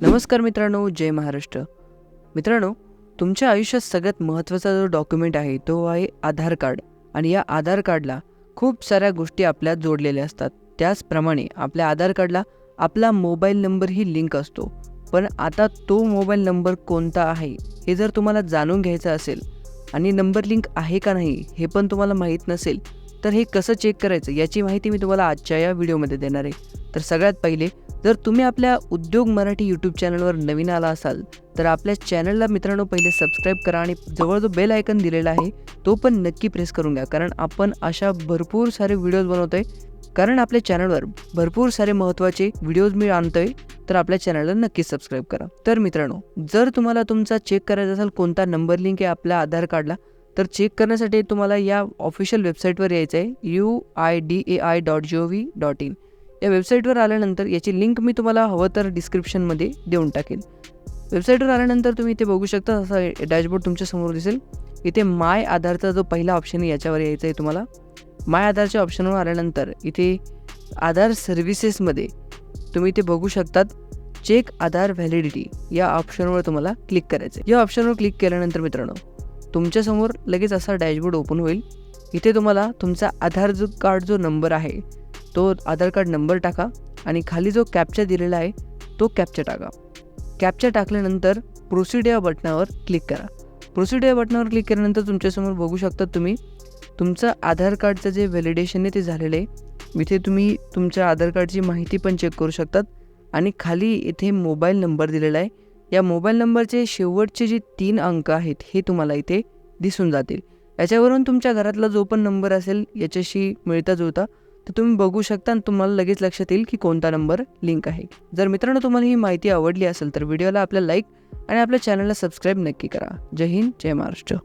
नमस्कार मित्रांनो जय महाराष्ट्र. मित्रांनो तुमच्या आयुष्यात सगळ्यात महत्त्वाचा जो डॉक्युमेंट आहे तो आहे आधार कार्ड. आणि या आधार कार्डला खूप साऱ्या गोष्टी आपल्या जोडलेल्या असतात. त्याचप्रमाणे आपल्या आधार कार्डला आपला मोबाईल नंबरही लिंक असतो. पण आता तो मोबाईल नंबर कोणता आहे हे जर तुम्हाला जाणून घ्यायचं असेल आणि नंबर लिंक आहे का नाही हे पण तुम्हाला माहीत नसेल तर हे कसं चेक करायचं याची माहिती मी तुम्हाला आजच्या या व्हिडिओमध्ये देणार आहे. तर सगळ्यात पहिले जर तुम्ही आपल्या उद्योग मराठी यूट्यूब चॅनलवर नवीन आला असाल तर आपल्या चॅनलला मित्रांनो पहिले सबस्क्राईब करा आणि जवळ जो बेल आयकन दिलेला आहे तो पण नक्की प्रेस करून घ्या. कारण आपण अशा भरपूर सारे व्हिडिओज बनवतोय. कारण आपल्या चॅनलवर भरपूर सारे महत्त्वाचे व्हिडिओज मी आणतोय तर आपल्या चॅनलला नक्की सबस्क्राईब करा. तर मित्रांनो जर तुम्हाला तुमचा चेक करायचा असेल कोणता नंबर लिंक आहे आपल्या आधार कार्डला तर चेक करण्यासाठी तुम्हाला या ऑफिशियल वेबसाईटवर यायचं आहे U I D A I dot G O V dot in या वेबसाईटवर आल्यानंतर याची लिंक मी तुम्हाला हवं तर डिस्क्रिप्शनमध्ये देऊन टाकेन. वेबसाईटवर आल्यानंतर तुम्ही इथे बघू शकता असा डॅशबोर्ड तुमच्यासमोर दिसेल. इथे माय आधारचा जो पहिला ऑप्शन आहे याच्यावर यायचं आहे तुम्हाला माय आधारच्या ऑप्शनवर आल्यानंतर इथे आधार सर्व्हिसेसमध्ये तुम्ही इथे बघू शकतात चेक आधार व्हॅलिडिटी या ऑप्शनवर तुम्हाला क्लिक करायचं आहे या ऑप्शनवर क्लिक केल्यानंतर मित्रांनो तुमच्यासमोर लगेच असा डॅशबोर्ड ओपन होईल. इथे तुम्हाला तुमचा आधार जो कार्ड जो नंबर आहे तो आधार कार्ड नंबर टाका आणि खाली जो कॅप्चा दिलेला आहे तो कॅप्चा टाका. कॅप्चा टाकल्यानंतर प्रोसिडिया या बटनावर क्लिक करा. प्रोसिडिया या बटनावर क्लिक केल्यानंतर तुमच्यासमोर बघू शकता तुम्ही तुमचं आधार कार्डचं जे व्हॅलिडेशन आहे ते झालेलं आहे. इथे तुम्ही तुमच्या आधार कार्डची माहिती पण चेक करू शकतात आणि खाली इथे मोबाईल नंबर दिलेला आहे. या मोबाईल नंबरचे शेवटचे जे तीन अंक आहेत हे तुम्हाला इथे दिसून जातील. याच्यावरून तुमच्या घरातला जो पण नंबर असेल याच्याशी मिळता जुळता तर तुम्ही बघू शकता आणि तुम्हाला लगेच लक्षात येईल की कोणता नंबर लिंक आहे. जर मित्रांनो तुम्हाला ही माहिती आवडली असेल तर व्हिडिओला आपल्या लाईक आणि आपल्या चॅनलला सबस्क्राईब नक्की करा. जय हिंद जय महाराष्ट्र.